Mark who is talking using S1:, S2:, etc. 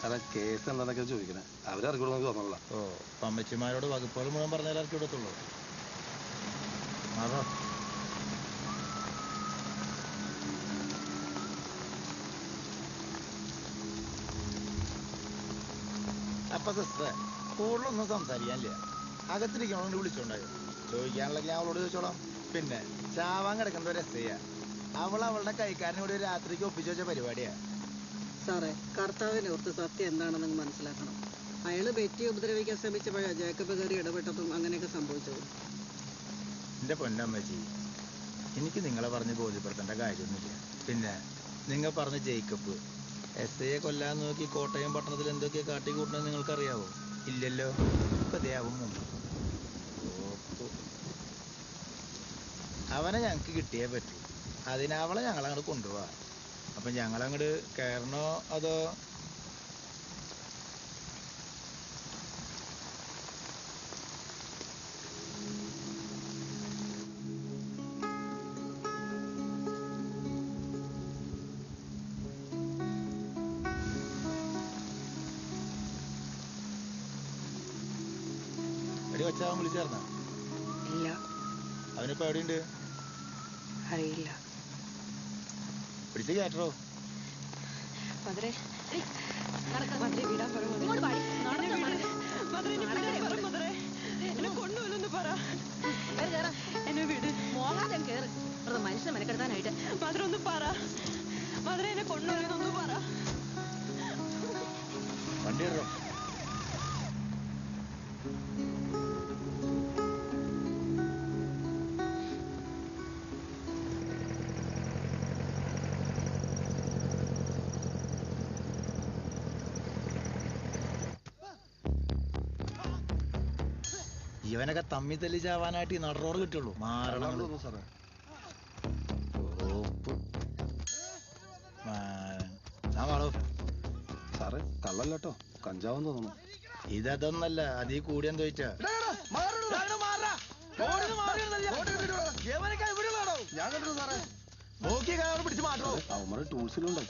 S1: സാറേ കേസ് എന്താന്നൊക്കെ ചോദിക്കണേ. അവരറിയിക്കോളൂ നമുക്ക് തോന്നുന്നില്ല.
S2: ഓ അമ്മച്ചിമാരോട് വകുപ്പുകൾ മുഴുവൻ പറഞ്ഞാൽ ഇറക്കി വിടത്തുള്ളൂ അപ്പൊ സിസ്റ്ററെ കൂടുതലൊന്നും സംസാരിക്കാനില്ല. അകത്തിരിക്കണോ വിളിച്ചോണ്ടായോ? ചോദിക്കാനുള്ളത് ഞാൻ അവളോട് ചോദിച്ചോളാം. പിന്നെ ചാവാൻ കിടക്കുന്ന ഒരു എസ് അവൾ അവളുടെ കൈക്കാരനോട് രാത്രിക്ക് ഒപ്പിച്ചു വെച്ച പരിപാടിയാ.
S3: സാറേ കർത്താവിനെ ഓർത്ത് സത്യം എന്താണെന്ന് മനസ്സിലാക്കണം. അയാൾ ബെറ്റിയെ ഉപദ്രവിക്കാൻ ശ്രമിച്ചപ്പോഴാ ജേക്കബ് കയറി ഇടപെട്ടതും അങ്ങനെയൊക്കെ സംഭവിച്ചത്.
S2: എന്റെ പൊന്നമ്മച്ചി എനിക്ക് നിങ്ങളെ പറഞ്ഞ് ബോധ്യപ്പെടുത്തേണ്ട കാര്യമൊന്നുമില്ല. പിന്നെ നിങ്ങൾ പറഞ്ഞ ജേക്കബ് എസ് ഐയെ കൊല്ലാൻ നോക്കി കോട്ടയം പട്ടണത്തിൽ എന്തൊക്കെ കാട്ടിക്കൂട്ടണമെന്ന് നിങ്ങൾക്കറിയാവോ? ഇല്ലല്ലോ. ഇപ്പൊ ദേ മുമ്പ് ഓപ്പോ. അവനെ ഞങ്ങൾക്ക് കിട്ടിയേ പറ്റൂ. അതിനവളെ ഞങ്ങളങ്ങോട്ട് കൊണ്ടുപോവാ. അപ്പൊ ഞങ്ങൾ അങ്ങോട്ട് കയറണോ അതോ? എടി വെച്ചാവൻ വിളിച്ചേർന്ന
S3: ഇല്ല.
S2: അവനിപ്പോ എവിടെയുണ്ട്?
S3: അറിയില്ല.
S2: പിടിച്ച് കേട്ടോ
S4: മധുരെ മധുരെ. വിടാൻ കൊണ്ടുപോലെന്ന് പറ എന്നെ വിട്. മോഹാതെ കേറ് വെറുതെ മനുഷ്യനെ മെനക്കെടുത്താനായിട്ട്. മധുര ഒന്ന് പറ. മധുര എന്നെ കൊണ്ടുപോലെന്നൊന്ന് പറ.
S2: വണ്ടി ഇവനൊക്കെ തമ്മി തല്ലി ചാവാനായിട്ട് ഈ നടറോട് കിട്ടുള്ളൂ. മാരണം
S1: സാറേ.
S2: ഓപ്പ്. മാ- ഞാൻ വാടോ
S1: സാറേ കള്ളല്ലോ കഞ്ചാവെന്ന് തോന്നുന്നു.
S2: ഇതൊന്നല്ല അതീ കൂടി എന്താ ചോദിച്ചാ
S1: ഞാൻ കണ്ടിട്ടു സാറേ.
S2: നോക്കി കാറ് പിടിച്ച് മാറ്റോ
S1: അവന്മാരെ ടൂൾസിലുണ്ട്.